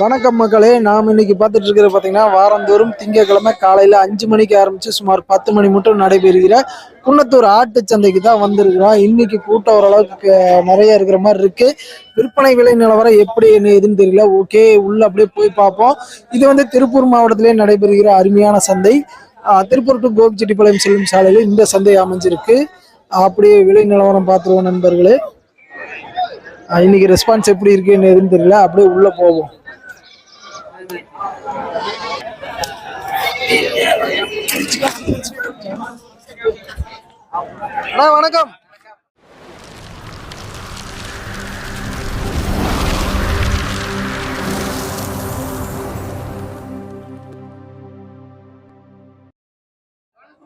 வணக்கம் மக்களே நாம் இன்னைக்கு பார்த்துட்டு இருக்கிறது பார்த்தீங்கன்னா வாரந்தோறும் திங்கட்கிழமை காலையில் அஞ்சு மணிக்கு ஆரம்பித்து சுமார் பத்து மணி மட்டும் நடைபெறுகிற குன்னத்தூர் ஆட்டு சந்தைக்கு தான் வந்திருக்கிறோம். இன்னைக்கு கூட்டம் ஓரளவுக்கு நிறைய இருக்கிற மாதிரி இருக்கு. விற்பனை விலை நிலவரம் எப்படி என்ன எதுன்னு தெரியல. ஓகே உள்ள அப்படியே போய் பார்ப்போம். இது வந்து திருப்பூர் மாவட்டத்திலே நடைபெறுகிற அருமையான சந்தை. திருப்பூர் டு கோபிச்செட்டிப்பாளையம் செல்லும் சாலையில் இந்த சந்தை அமைஞ்சிருக்கு. அப்படியே விலை நிலவரம் பார்த்துருவோம் நண்பர்களே. இன்னைக்கு ரெஸ்பான்ஸ் எப்படி இருக்குன்னு எதுன்னு தெரியல அப்படியே உள்ள போவோம். வணக்கம்.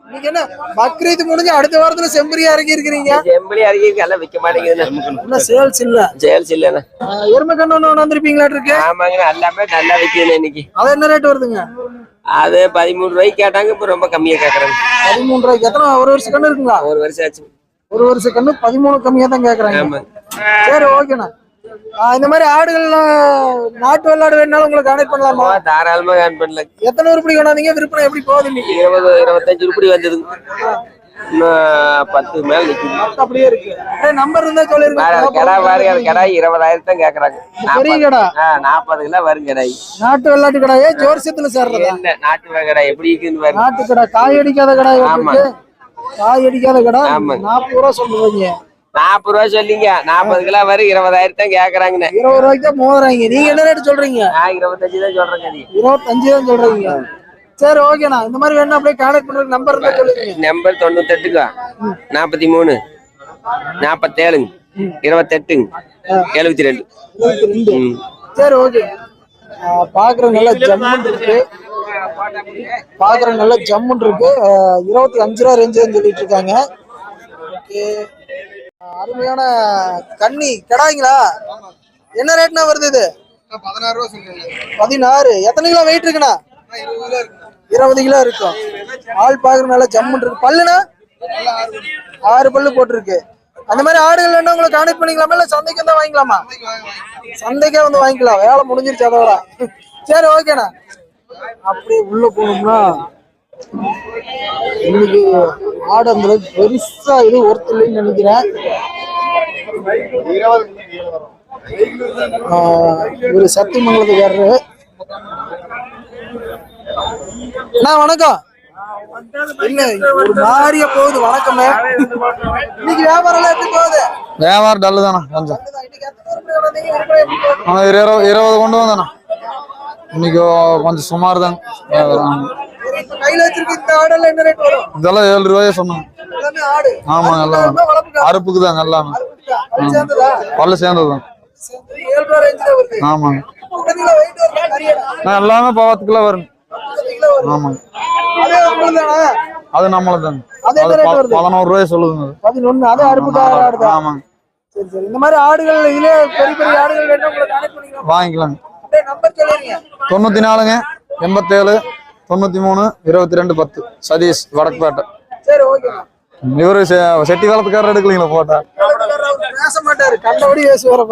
இன்னைக்கு என்ன? பக்ரீத் முடிஞ்சு அடுத்த வாரத்துல செம்பரியா இறக்கி இருக்கிறீங்க? செம்பளி அருகே எல்லாம் விற்க மாட்டேங்குதுண்ணே இன்னும் சேல்ஸ் இல்ல? சேல்ஸ் இல்லைண்ணே எருமை கண்ணு ஒண்ணு வந்திருப்பீங்களா இருக்கு? ஆமாங்கண்ணே எல்லாமே நல்லா விற்குதுண்ணே இன்னைக்கு. அது என்ன ரேட் வருதுங்க? அது பதிமூணு ரூபாய்க்கு கேட்டாங்க இப்போ ரொம்ப கம்மியா கேட்கறாங்க பதிமூணு ரூபாய்க்கு எத்தனை? ஒரு வருஷம் கண்ணு இருக்குங்களா? ஒரு வருஷம் ஆச்சு. ஒரு வருஷம் கண்ணு பதிமூணு கம்மியா தான் கேக்குறாங்க. ஆமா சரி ஓகேண்ணா. இந்த மாதிரி ஆடுகள்லாம் நாட்டு வெள்ளாடு வேணாலும் உங்களுக்கு கனெக்ட் பண்ணலாமா? தாராளமா கான் பண்ணல எத்தனை உருப்படி கொண்டாந்தீங்க? விற்பனை எப்படி போகுது இன்னைக்கு? இருபது இருபத்தஞ்சு ரூபாய் வந்தது. பத்து மேல நிக்குது. அப்படியே இருக்கு. நம்பர் இருந்தா வேற சொல்லிருங்க கடை பாருங்க அது கடை இருபதாயிரம் தான் கேக்குறாங்க. பெரிய கடை. நாற்பது கிலோ வரும் கடை. நாட்டு வெள்ளாட்டு கடையே ஜோர்சியத்துல சேர்றதா? என்ன நாட்டு கடை எப்படி இருக்குன்னு நாட்டு கடை. காய் அடிக்காத கடை காய் அடிக்காத கடை. நாற்பது ரூபா சொல்றீங்க நாற்பது ரூபா சொல்லிங்க. நாற்பது கிலோ வரும் இருபதாயிரம் தான் கேக்குறாங்கண்ணே இருபது ரூபாய்க்கு தான் மோதுறாங்க. நீங்க என்ன ரேட் சொல்றீங்க? நான் இருபத்தஞ்சு தான் சொல்றேங்க நீ. இருபத்தஞ்சு தான் சொல்றீங்க. சரி ஓகேண்ணா இந்த மாதிரி வேணா அப்படியே கான்டாக்ட் பண்றதுக்கு நம்பர் இருந்தா சொல்லுங்க. நம்பர் தொண்ணூத்தெட்டுங்க நாற்பத்தி மூணு நாற்பத்தேழுங்க இருபத்தெட்டுங்க. எழுபத்தி ரெண்டு. சரி ஓகே பாக்குற நல்ல ஜம்முன் இருக்கு. பாக்குற நல்ல ஜம்முன் இருக்கு. இருபத்தி அஞ்சு ரூபா ரேஞ்சு சொல்லிட்டு இருக்காங்க. ஓகே. அருமையான கன்னி கிடாய்ங்களா? என்ன ரேட்னா வருது இது? பதினாறு ரூபா சொல்றேன் பதினாறு. எத்தனை கிலோ வெயிட் இருக்குண்ணா? இருபது கிலோ இருக்கும். ஆள் பாக்குற நல்ல ஜம்முன் இருக்கு. பல்லுனா ஆறு பல்லு. போட்டிருக்கு. அந்த மாதிரி ஆடுகள் வேணா உங்களை கான்டெக்ட் பண்ணிக்கலாமா? இல்ல சந்தைக்கு வந்தா வாங்கிக்கலாமா? சந்தைக்கே வந்து வாங்கிக்கலாம். வேலை முடிஞ்சிருச்சு அதோட. சரி ஓகேண்ணா. அப்படியே உள்ள போனோம்னா இன்னைக்கு ஆடு அந்த அளவுக்கு பெருசா இது ஒருத்தர் இல்லைன்னு நினைக்கிறேன். ஆஹ் ஒரு சத்தியமங்கலத்துக்காரரு. அண்ணா வணக்கம். இல்ல ஒரு மாறிய போகுது வணக்கமே. இன்னைக்கு வியாபாரம் எல்லாம் எப்படி போகுது? வியாபாரம் டல்லு கொஞ்சம். இருபது கொண்டு வந்தானே இன்னைக்கு கொஞ்சம் சுமார் தாங்க வியாபாரம். கையில வச்சிருக்க இந்த ஆடெல்லாம் என்ன ரேட் வரும்? இதெல்லாம் ஏழு ரூபாயே சொன்னாங்க. எல்லாமே ஆடு. ஆமாங்க எல்லாம்? அறுப்புக்கு தாங்க எல்லாமே? பல்லு சேர்ந்தது? தான் சேர்ந்து ஏழு ரூபா வருது. ஆமாங்க எல்லாமே கிலோ வருது. ஆமாங்க அதே உங்களுதானா? அது நம்மளுக்கு தாங்க அது என்ன அது rate ப- வருது? பதினோரு ரூபாய் சொல்லுதுங்க. அது. பதினொன்னு அது அறுப்புக்கார ஆடுதான் ஆமாங்க சரி சரி. இந்த மாதிரி ஆடுகள் இதுல பெரிய பெரிய ஆடுகள் வேணும் வாங்கிக்கலாங்க. தொண்ணூத்தி நாலுங்க எண்பத்தேழு தொண்ணூத்தி மூணு இருபத்தி ரெண்டு பத்து. சதீஷ் வடக்குப்பேட்டை இவரு செட்டி காலத்துக்காரர் எடுக்கலீங்களா போட்டா? பேச மாட்டாரு கண்டபடி பேசி உள்ள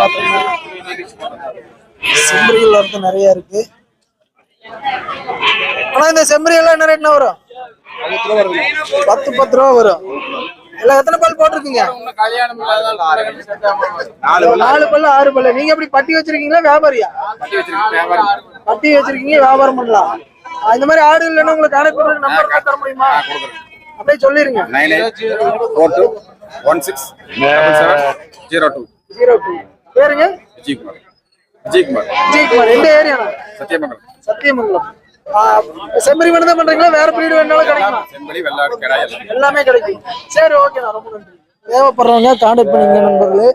பார்த்தோம்னா செம்பரிகள் வந்து நிறைய இருக்கு. ஆனா இந்த செம்பரி எல்லாம் என்ன ரேட்னா வரும்? பத்து பத்து ரூபா வரும். எல்லாம் எத்தனை பல் போட்டிருக்கீங்க? நாலு பல்லு ஆறு பல்லு. நீங்க எப்படி பட்டி வச்சிருக்கீங்களா வியாபாரியா? பட்டி வச்சிருக்கீங்க வியாபாரம் பண்ணலாம். இந்த மாதிரி ஆடு இல்லைன்னா உங்களுக்கு பண்றதுக்கு நம்பர் தர முடியுமா? அப்படியே சொல்லிருங்க. Nine eight four two one six zero two. Zero two. பேருங்க? விஜயகுமார். விஜயகுமார். விஜயகுமார். எந்த ஏரியாண்ணா? சத்தியமங்கலம். சத்தியமங்கலம். செம்மறி மட்டும் தான் பண்றீங்களா? வேற பிரீடு வேணாலும் கிடைக்குமா? செம்பளி வெள்ளாடு எல்லாம். கிடைக்கும். சரி ஓகேண்ணா ரொம்ப நன்றி. தேவைப்படுறவங்க கான்டாக்ட் பண்ணிங்க நண்பர்களே.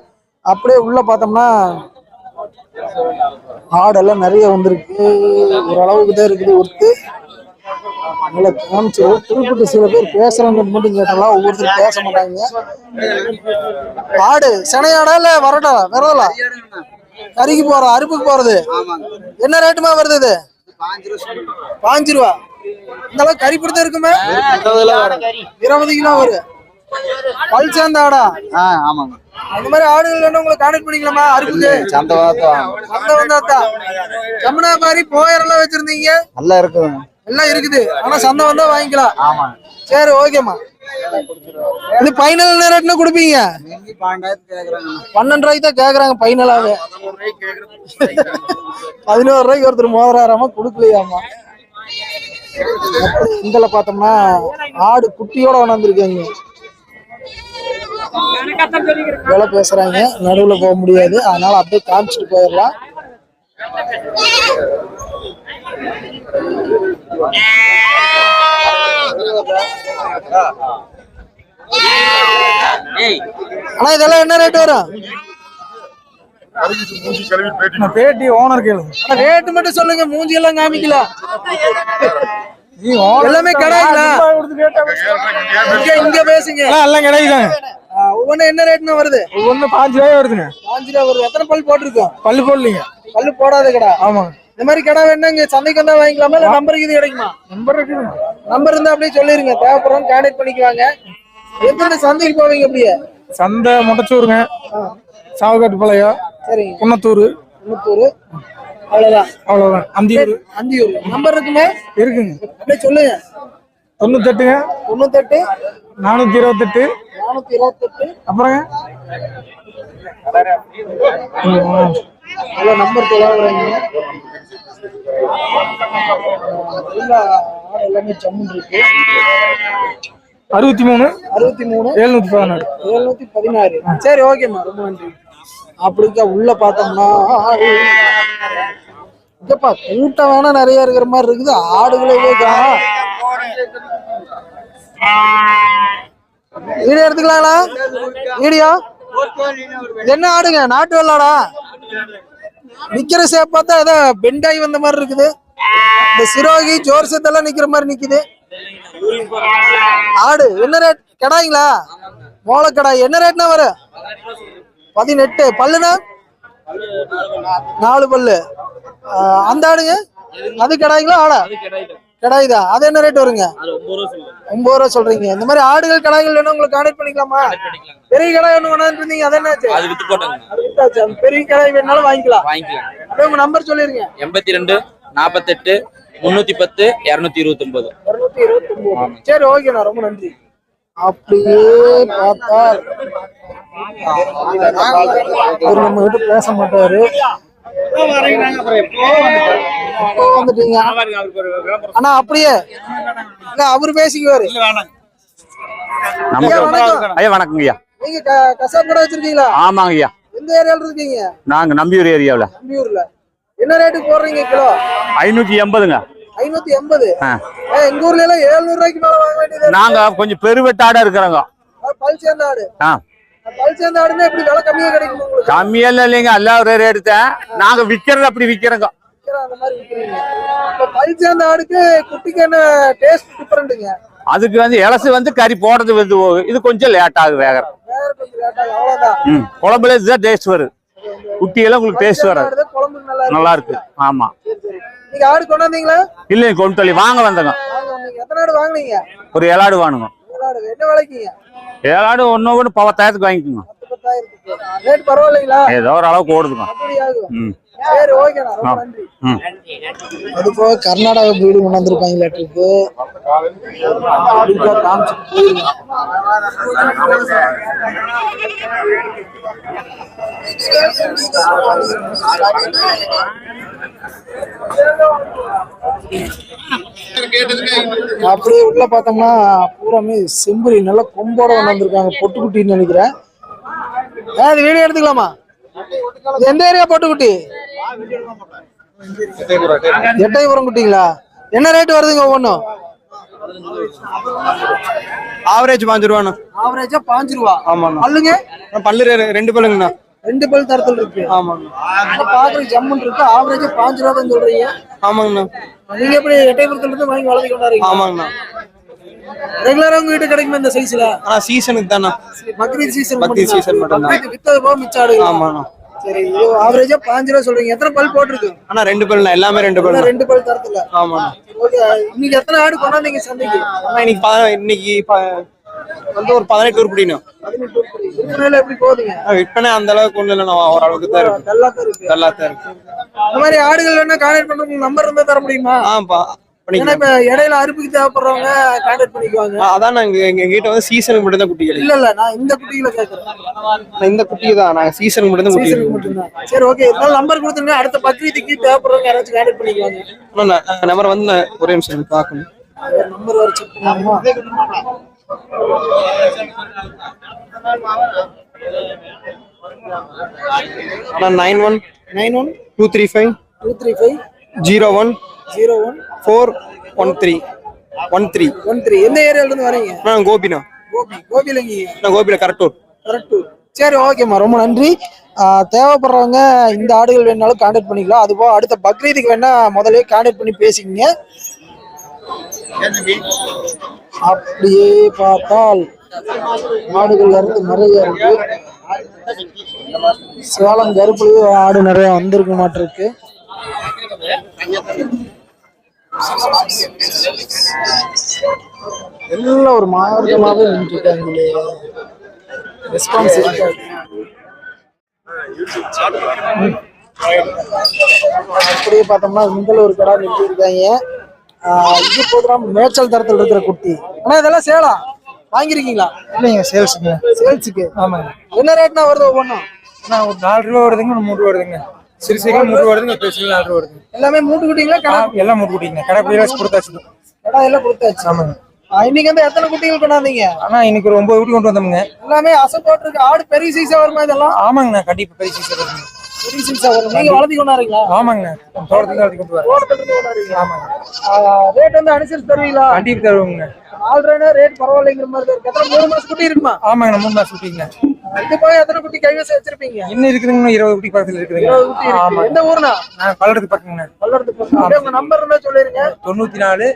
அப்படியே உள்ள பார்த்தோம்னா ஆடெல்லாம் நிறைய வந்திருக்கு. ஓரளவுக்கு தான் இருக்குது ஒர்த்து நல்லா காமிச்சிடும் திருப்பட்டு சில பேர் பேசுறாங்க மட்டும் கேட்டலாம் ஒவ்வொருத்தரும் பேச மாட்டாங்க. ஆடு சினையாடா இல்ல வரட்டா விரதலா? கறிக்கு போற அறுப்புக்கு போறது? என்ன ரேட்டுமா வருது இது? பாஞ்சு ரூபா இந்த அளவுக்கு கறி பிடித்த இருக்குமே? இருபது கிலோ வரும். பல் சேர்ந்த ஆடா? ஆ ஆமாங்க. அந்த மாதிரி ஆடுகள் வேணும் உங்களுக்கு கான்டெக்ட் பண்ணிக்கலாமா? அருப்புக்கு? சந்தை வார்த்தை அந்த வந்தாத்தா ஜமுனா மாதிரி போயரெல்லாம் வச்சிருந்தீங்க? நல்லா இருக்குதுங்க. எல்லாம் இருக்குது. ஆனா சந்தை வந்தா வாங்கிக்கலாம். ஆமாங்க. சரி ஓகேம்மா. இது பைனல் ரேட்ல கொடுப்பீங்க? பன்னெண்டு ரூபாய்க்கு தான் கேக்குறாங்க ஃபைனலாவே பதினோரு ரூபாய்க்கு ஒருத்தர் மோதிராராமா கொடுக்கலையாமா? இங்கல பார்த்தோம்னா ஆடு குட்டியோட கொண்டாந்துருக்காங்க வேலை பேசுறாங்க நடுவுல போக முடியாது. அதனால அப்படியே காமிச்சிட்டு போயிடலாம். ஆனா இதெல்லாம் என்ன ரேட் வரும்? பேட்டி ஓனர் கேளுங்க ஆனா ரேட் மட்டும் சொல்லுங்க மூஞ்சி எல்லாம் காமிக்கல எல்லாமே கிடையாதுல இங்க பேசுங்க. எல்லாம் கிடைக்குதாங்க ஒவ்வொன்னு என்ன ரேட்னு வருது? ஒண்ணு பாஞ்சு ரூபாய் வருதுங்க பாஞ்சு ரூபா வருது. எத்தனை பல் போட்டிருக்கோம்? பல்லு போடலீங்க. பல்லு போடாத கடை. ஆமாங்க. இந்த மாதிரி கடை வேணா இங்க சந்தைக்கு வந்தா வாங்கிக்கலாமா? இல்ல நம்பர் இது கிடைக்குமா? நம்பர் இருக்குதுங்க நம்பர் இருந்தா அப்படியே சொல்லிருங்க. தேவைப்படுறோம் கான்டாக்ட் பண்ணிக்குவாங்க எத்தனை சந்தைக்கு போவீங்க அப்படியே? சந்தை முட்டச்சூருங்க சாவகாட்டு பாளையம் சரிங்க. குன்னத்தூர். முன்னூத்தூர் அவ்வளவுதான். அவ்வளவுதான். அந்தியூர். அந்தியூர். நம்பர் இருக்குமே இருக்குங்க. அப்படியே சொல்லுங்க. தொண்ணூத்தெட்டுங்க. தொண்ணூத்தெட்டு. நானூத்தி இருபத்தெட்டு நானூத்தி இருபத்தெட்டு அப்புறங்க நல்ல நம்பர் தொலைவுறாங்க எல்லாமே ஜம்முன் இருக்கு. அறுபத்தி மூணு? அறுபத்தி மூணு. எழுநூத்தி பதினாறு. எழுநூத்தி பதினாறு. சரி ஓகேம்மா ரொம்ப நன்றி. அப்படிக்கா உள்ள பார்த்தோம்னா இங்கப்பா கூட்டம் வேணா நிறைய இருக்கிற மாதிரி இருக்குது. ஆடுகளே வீடியோ எடுத்துக்கலாங்களா? வீடியோ? என்ன ஆடுங்க? நாட்டு வெள்ளாடா? நிக்கிற சேப் பார்த்தா ஏதோ பெண்டாகி வந்த மாதிரி இருக்குது. இந்த சிரோகி ஜோர்சத்தெல்லாம் நிக்கிற மாதிரி நிக்குது. ஆடு என்ன ரேட் கடாய்ங்களா? மோளக்கடாய் என்ன ரேட்னா வரும் பதினெட்டு. பல்லுனா நாலு பல்லு. அந்த ஆடுங்க? அது கடாய்ங்களா ஆடா? கடாய் தான் அது என்ன ரேட் வருங்க ஒன்பது ரூபா சொல்றீங்க இந்த மாதிரி ஆடுகள் கடாய்கள் வேணும் உங்களுக்கு கான்டெக்ட் பண்ணிக்கலாமா பெரிய கடாய் ஒண்ணு வேணாம்னு இருந்தீங்க அது என்னாச்சு அது வித்து போட்டாங்க பெரிய கடாய் வேணாலும் வாங்கிக்கலாம் வாங்கிக்கலாம் அப்படியே உங்க நம்பர் சொல்லிருங்க எண்பத்தி ரெண்டு நாற்பத்தெட்டு முன்னூத்தி பத்து இருநூத்தி இருபத்தி ஒன்பது இருநூத்தி இருபத்தி ஒன்பது சரி ஓகேண்ணா ரொம்ப நன்றி அப்படியே பார்த்தா அவர் நம்ம கிட்ட பேச மாட்டாரு வந்துட்டீங்க ஆனா அப்படியே. அவரு பேசிக்குவாரு. ஐயா, வணக்கம். ஐயா வணக்கங்க ஐயா. நீங்க க- கசாப் கடை வச்சிருக்கீங்களா? ஆமாங்க ஐயா. எந்த ஏரியால இருக்கீங்க? நாங்க நம்பியூர் ஏரியாவில். நம்பியூர்ல. என்ன ரேட்டுக்கு போடுறீங்க கிலோ? ஐநூத்தி எண்பதுங்க. ஐநூத்தி எண்பது. எங்க ஊர்ல எல்லாம் எழுநூறு ரூபாய்க்கு மேல வாங்க வேண்டியது. நாங்க கொஞ்சம் பெருவெட்டாட இருக்கிறோங்க. பல் சேர்ந்த ஆடு கம்மியெல்லாம் இல்லைங்க எல்லாம் ஒரே ரேட்டு தான். நாங்க விக்கிறது அப்படி விக்கிறோங்க. அதுக்கு வந்து இலசு வந்து கறி போடுறது வந்து. இது கொஞ்சம் லேட் வேகற. ஆகும் ம் குழம்புல இதுதான் டேஸ்ட் வரும். குட்டியெல்லாம் உங்களுக்கு டேஸ்ட் வராது. நல்லா இருக்கு. ஆமா. நீங்க ஆடு கொண்டாந்தீங்களா இல்லைங்க கொண்டு வாங்க வந்தங்க. ஒரு ஏழாடு ஆடு என்ன விலைக்குங்க ஏழாடு ஒன்று ஒன்று பத்தாயிரத்துக்கு வாங்கிக்கோங்க. ரேட் பரவாயில்லைங்களா? ஏதோ ஒரு அளவுக்கு ஓடுதுங்க. சரி ஓகேண்ணா ரொம்ப நன்றி. அது போக கர்நாடகா வீடு கொண்டு வந்திருப்பாங்களாட்டுருக்கு அப்படிக்கா காமிச்சிட்டு போயிருங்க அப்படியே உள்ள பார்த்தோம்னா பூராமே செம்பரி நல்லா கொம்போட கொண்டு வந்திருக்காங்க பொட்டுக்குட்டின்னு நினைக்கிறேன். அது வீடியோ எடுத்துக்கலாமா? இது எந்த ஏரியா பொட்டுக்குட்டி? எட்டயபுரம் குட்டிங்களா? என்ன ரேட் வருதுங்க ஒவ்வொன்றும்? ஆவரேஜ் பாஞ்சு ரூபாண்ணா ஆவரேஜா பாஞ்சு ரூபா ஆமாண்ணா. பல்லுங்க? பல்லு ரெ- ரெண்டு பல்லுங்கண்ணா. ரெண்டு பல் தரத்தில் இருக்கு. ஆமாங்கண்ணா பாக்குற ஜம்முன் இருக்கு. ஆவரேஜா பாஞ்சு ரூபா தான் சொல்றீங்க. ஆமாங்கண்ணா. நீங்க எப்படி எட்டயபுரத்துல இருந்து வாங்கி வளர்த்து கொண்டாடுறீங்க ஆமாங்கண்ணா. ரெகுலரா உங்க வீட்டு கிடைக்குமா இந்த சைஸ்ல ஆனா சீசனுக்கு தானே பக்ரீத் சீசன் பக்ரீத் season மட்டும்தான். வித்தது போக மிச்சம் ஆடுங்க ஆமாண்ணா. சரி இது ஆவரேஜா பாஞ்சு ரூபா சொல்றீங்க. எத்தனை பல் போட்டிருக்கு? ஆனா ரெண்டு பல்லுண்ணா எல்லாமே ரெண்டு பல்லு ரெண்டு பல் தரத்துல. ஆமாண்ணா. இன்னைக்கு எத்தனை ஆடு கொண்டாந்தீங்க சந்தைக்கு? இன்னைக்கு இன்னைக்கு வந்து ஒரு பதினெட்டு உருப்படினும் விற்பனை அந்த அளவுக்கு ஒண்ணு இல்லைண்ணா ஓரளவுக்கு தான் இருக்கு. நல்லா தான் இருக்கு. இந்த மாதிரி ஆடுகள் வேணா கான்டாக்ட் பண்றதுக்கு நம்பர் இருந்தா தர முடியுமா? இப்ப இடையில அறுப்புக்கு தேவைப்படுறவங்க கான்டாக்ட் பண்ணிக்குவாங்க. அதான் நாங்க எங்க எங்க கிட்ட வந்து சீசனுக்கு மட்டும் தான் குட்டிகள் இல்ல இல்ல நான் இந்த குட்டிகளை இந்த குட்டி தான் நாங்க சீசனுக்கு மட்டும் தான் குட்டி சரி ஓகே இருந்தாலும் நம்பர் கொடுத்துருங்க. அடுத்த பக்ரீத்துக்கு தேவைப்படுறவங்க யாராச்சும் கான்டாக்ட் பண்ணிக்குவாங்க. நம்பர் வந்து ஒரே நிமிஷம் பார்க்கணும். நம்பர் வர செக் பண்ணலாமா நான் one nine one two three five two three five zero one zero one four one three one three one three எந்த ஏரியால இருந்து வரீங்க நான் கோபினா. கோபி. கோபிலங்க நான் கோபியில கரெக்டூர் கரெக்ட் சரி ஓகேம்மா ரொம்ப நன்றி. தேவைப்படுறவங்க இந்த ஆடுகள் வேணாலும் கான்டாக்ட் பண்ணிக்கலாம். அதுபோக அடுத்த பக்ரீதுக்கு வேணா முதல்ல கான்டாக்ட் பண்ணி பேசிக்கங்க. அப்படியே பார்த்தால் மாடுகள் இருந்து நிறைய இருக்கு சேலம் கருப்புலயும் ஆடு நிறைய வந்திருக்க மாட்டிருக்கு. எல்லாம் ஒரு மாவட்டமாவே நின்றுட்டாங்களே. ரெஸ்பான்ஸ் இருக்காது அப்படியே பார்த்தோம்னா முதல்ல ஒரு கடை நின்று இருக்காங்க இது போதும் மேய்ச்சல் தரத்தில் இருக்கிற குட்டி. ஆனா இதெல்லாம் சேலம் வாங்கிருக்கீங்களா? இல்லைங்க சேல்ஸுங்க சேல்ஸுக்கு? ஆமாங்க. என்ன ரேட்னா வருது ஒவ்வொன்றும்? நான் ஒரு நாலு ரூபா வருதுங்க ஒரு மூணு ரூபா வருதுங்க. சிறு சீக்கிரம் மூணு ரூபா வருதுங்க பெருசு நாலு ரூபா வருதுங்க. எல்லாமே மூட்டு குட்டிங்களா கடை? எல்லாம் மூட்டு குட்டிங்க கடை போய் கொடுத்தாச்சு. கடை எல்லாம் கொடுத்தாச்சு. ஆமாங்க. இன்னைக்கு வந்து எத்தனை குட்டிகள் கொண்டாந்தீங்க? ஆனா இன்னைக்கு ஒரு ஒன்பது குட்டி கொண்டு வந்தோமுங்க. எல்லாமே அசை போட்டிருக்கு ஆடு பெரிய சைஸா வருமா இதெல்லாம்? ஆமாங்கண்ணா கண்டிப்பா பெரிய சைஸா வரும் நீங்க வளர்த்தி கொண்டாடுறீங்களா? ஆமாங்கண்ணா தோட்டத்துல வளர்த்தி கொண்டு கொண்டாடுறீங்க ஆமாங்க. ரேட் வந்து அனுசரிச்சு தருவீங்களா? கண்டிப்பா தருவோங்க. ஆல்ரெடி ரேட் பரவாயில்லைங்கிற மாதிரி தான் இருக்கு. எத்தனை மூணு மாசம் குட்டி இருக்குமா? ஆமாங்கண்ணா மூணு மாசம் குட்டிங்க. போய் எத்தனை குட்டி கைவசம் வச்சிருப்பீங்க? இன்னும் இருக்குதுங்க இருபது குட்டி பக்கத்துல இருக்குதுங்க. ஆமாங்க. எந்த ஊர்னா நான் பல்லடத்துக்கு பக்கங்கண்ணா பல்லடத்துக்கு பக்கம். உங்க நம்பர் இருந்தா சொல்லிருங்க. தொண்ணூத்தி நாலு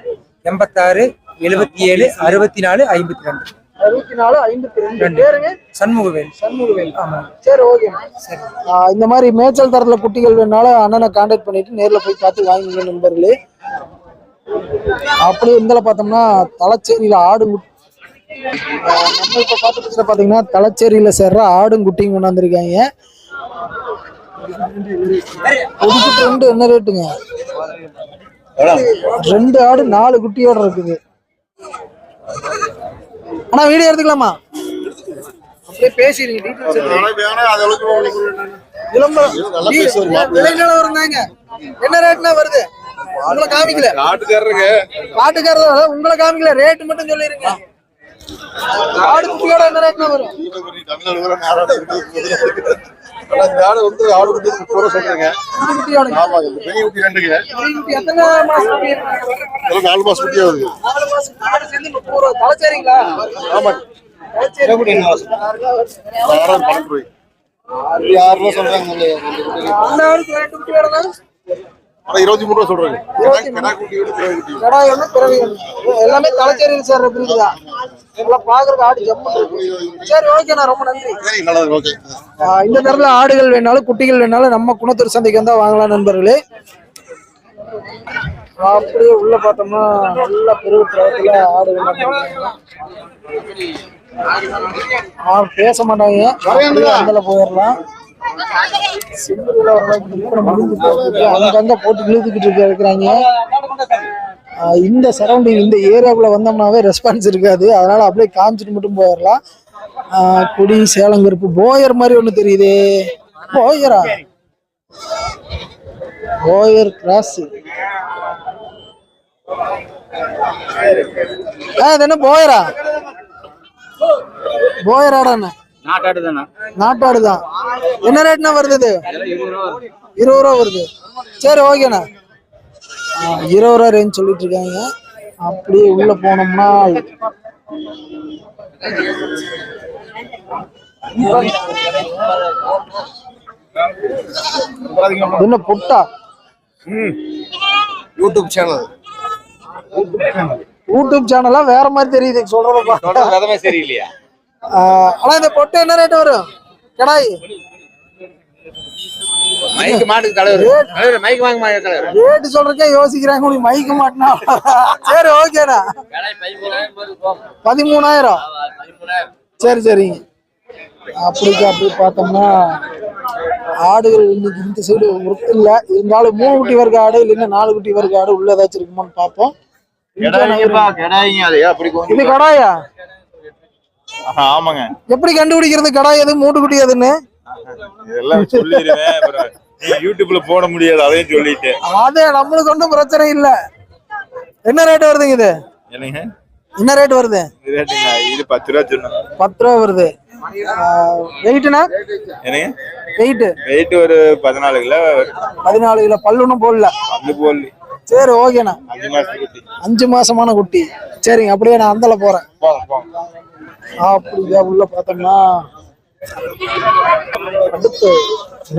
எண்பத்தாறு எழுபத்தி ஏழு அறுபத்தி நாலு ஐம்பத்தி ரெண்டு. அறுபத்தி நாலு ஐம்பத்தி ரெண்டு. பேருங்க? சண்முகவேல். சண்முகவேல். ஆமாங்க சரி ஓகே. இந்த மாதிரி மேய்ச்சல் தரத்துல குட்டிகள் வேணாலும் அண்ணனை கான்டாக்ட் பண்ணிட்டு நேர்ல போய் பார்த்து வாங்கிங்க நண்பர்களே. அப்படியே இந்தல பார்த்தோம்னா தலச்சேரியில ஆடு நம்ம இப்ப பார்த்துட்டு பாத்தீங்கன்னா தலச்சேரியில சேர்ற ஆடும் குட்டியும் கொண்டாந்துருக்காங்க ரெண்டு என்ன ரேட்டுங்க ரெண்டு ஆடு நாலு குட்டியோட இருக்குது. அண்ணா வீடியோ எடுத்துக்கலாமா? அப்படியே பேசிடுங்க details எடுத்துங்க. விளம்பரம். விலை நிலவரம் தாங்க. என்ன ரேட்னா வருது? உங்களை காமிக்கல. நாட்டுக்காரருக்கு பாட்டுக்காரர் உங்களை காமிக்கல. ரேட் மட்டும் சொல்லிருங்க. ஆடு குட்டியோட என்ன ரேட்னா வரும்? ஆடு வந்து ஆடு வந்து முப்பது சொல்றேங்க. குட்டி பெரிய குட்டி ரெண்டுங்க. எத்தனை மாசம் நாலு மாசம் வருது. ஆமா. ஆறாயிரம் பன்னெண்டு ரூபாய் ஆறு ரூபா சொல்றாங்க ஆனா இருபத்தி மூணு ரூபா சொல்றாங்க. கிடா பிறவி எல்லாமே தலைச்சேரியில் சேர்ற பிரீடு தான் எல்லாம் பாக்குறதுக்கு ஆடு இருக்கு. சரி ஓகேண்ணா ரொம்ப நன்றி. சரி இந்த நேரத்துல ஆடுகள் வேணாலும் குட்டிகள் வேணாலும் நம்ம குணத்தூர் சந்தைக்கு வந்தா வாங்கலாம் நண்பர்களே. அப்படியே உள்ள பார்த்தோம்னா நல்ல பெரிய பிரகத்துல ஆடுகள் எல்லாம் ஆ, பேச மாட்டாங்க. போயிடலாம். போட்டு இழுத்துக்கிட்டு இருக்க- இருக்கிறாங்க. இந்த சரௌண்டிங் இந்த ஏரியாக்குள்ள வந்தோம்னாவே ரெஸ்பான்ஸ் இருக்காது. அதனால அப்படியே காமிச்சிட்டு மட்டும் போயிடலாம். குடி குடி சேலங்கருப்பு போயர் மாதிரி ஒண்ணு தெரியுதே. போயரா? போயர் கிராஸ் அது என்ன போயரா? போயராடா நாட்டாடு தான் என்ன ரேட்னா வருது இது? இருபது ரூபா வருது. சரி ஓகேண்ணா. இருபது ரூபா ரேஞ்ச் சொல்லிட்டு இருக்காங்க அப்படியே உள்ள போனோம்னா என்ன புட்டா? யூடியூப் சேனல் யூடியூப் சேனலா வேற மாதிரி தெரியுது சொல்றத பார்த்தா. ஆ, ஆனா இந்த பொட்டு என்ன ரேட் வரும்? கடாய். மைக்கு மாட்டுக்கு தலைவர். மைக் வாங்க மாட்டேன் தலைவர். ரேட்டு சொல்றதுக்கே யோசிக்கிறாங்க உங்களுக்கு மயக்க மாட்டினா. சரி பதிமூணாயிரம். சரி சரிங்க அப்படிக்கு அப்படி பார்த்தோம்னா ஆடுகள் இன்னைக்கு இந்த சைடு இல்லை. இருந்தாலும் மூணு குட்டி வர்க்க ஆடு இல்லைன்னா நாலு குட்டி வர்க்க ஆடு உள்ள ஏதாச்சும் இருக்குமான்னு பார்ப்போம். இது கடாயா? ஆமாங்க. எப்படி கண்டுபிடிக்கிறது? கடாய் எது மூட்டு குட்டி எதுன்னு? இதெல்லாம் சொல்லிடுவேன் யூடியூப்ல போட முடியாது அதையும் சொல்லிட்டேன் அது நம்மளுக்கு ஒன்றும் பிரச்சனை இல்ல. என்ன ரேட் வருதுங்க இது? என்னங்க? என்ன ரேட் வருது? இது ரேட்டுங்களா இது பத்து ரூபா சொன்னோம் பத்து ரூபா வருது. வெயிட்னா என்னங்க? வெயிட் வெயிட் ஒரு பதினாலு கிலோ பதினாலு கிலோ பல்லுன்னும் போடல. வந்து போல் சரி ஓகேண்ணா அஞ்சு மாசமான குட்டி. சரிங்க அப்படியே நான் அந்தல போறேன். அப்படியா உள்ள பார்த்தோம்னா அடுத்து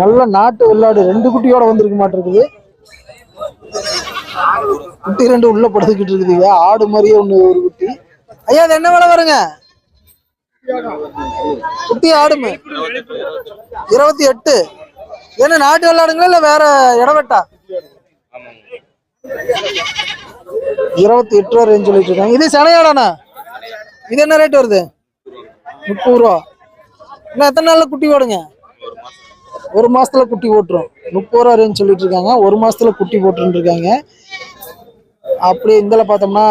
நல்ல நாட்டு வெள்ளாடு ரெண்டு குட்டியோட வந்திருக்க மாட்டிருக்குது. குட்டி ரெண்டு உள்ள படுத்துக்கிட்டு இருக்குதுங்க ஆடு மாதிரியே ஒண்ணு ஒரு குட்டி. ஐயா அது என்ன விலை வருங்க? குட்டி ஆடுமே. இருபத்தி எட்டு. என்ன நாட்டு விளையாடுங்களா இல்ல வேற இடவெட்டா? இருபத்தி எட்டு ரூபா ரேஞ்ச் சொல்லிட்டு இருக்காங்க இது சனையாடாண்ணா? இது என்ன ரேட் வருது? முப்பது ரூபா. இன்னும் எத்தனை நாளில் குட்டி ஓடுங்க ஒரு மாசத்துல குட்டி போட்டுரும். முப்பது ரூபா ரேஞ்ச் சொல்லிட்டு இருக்காங்க ஒரு மாசத்துல குட்டி போட்டுன்னு இருக்காங்க அப்படியே இந்தல பார்த்தோம்னா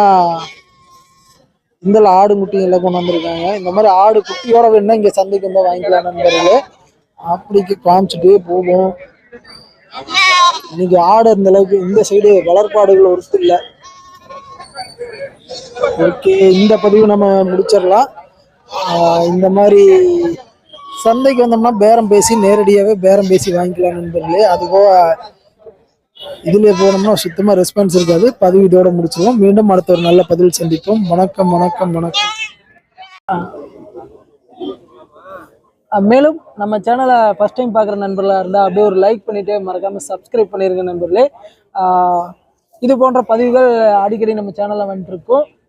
இந்தல ஆடு குட்டி எல்லாம் கொண்டு வந்திருக்காங்க. இந்த மாதிரி ஆடு குட்டியோட வேணும்னா இங்க சந்தைக்கு வந்து வாங்கிக்கலாம் நண்பர்களே அப்படிக்கு காமிச்சிட்டே போகும். இன்னைக்கு ஆடு இருந்த அளவுக்கு இந்த சைடு வளர்ப்பாடுகள் ஒருத்தர் இல்லை. ஓகே இந்த பதிவு நம்ம முடிச்சிடலாம். இந்த மாதிரி சந்தைக்கு வந்தோம்னா பேரம் பேசி நேரடியாகவே பேரம் பேசி வாங்கிக்கலாம் நண்பர்களே. அதுபோக இதில் போனோம்னா சுத்தமாக ரெஸ்பான்ஸ் இருக்காது. பதிவு இதோட முடிச்சிருவோம். மீண்டும் அடுத்த ஒரு நல்ல பதில் சந்திப்போம். வணக்கம் வணக்கம் வணக்கம். மேலும் நம்ம சேனலை ஃபஸ்ட் டைம் பார்க்குற நண்பர்களாக இருந்தால் அப்படியே ஒரு லைக் பண்ணிவிட்டு மறக்காமல் சப்ஸ்கிரைப் பண்ணியிருங்க நண்பர்களே. இது போன்ற பதிவுகள் அடிக்கடி நம்ம சேனலில் வந்துட்டுருக்கோம்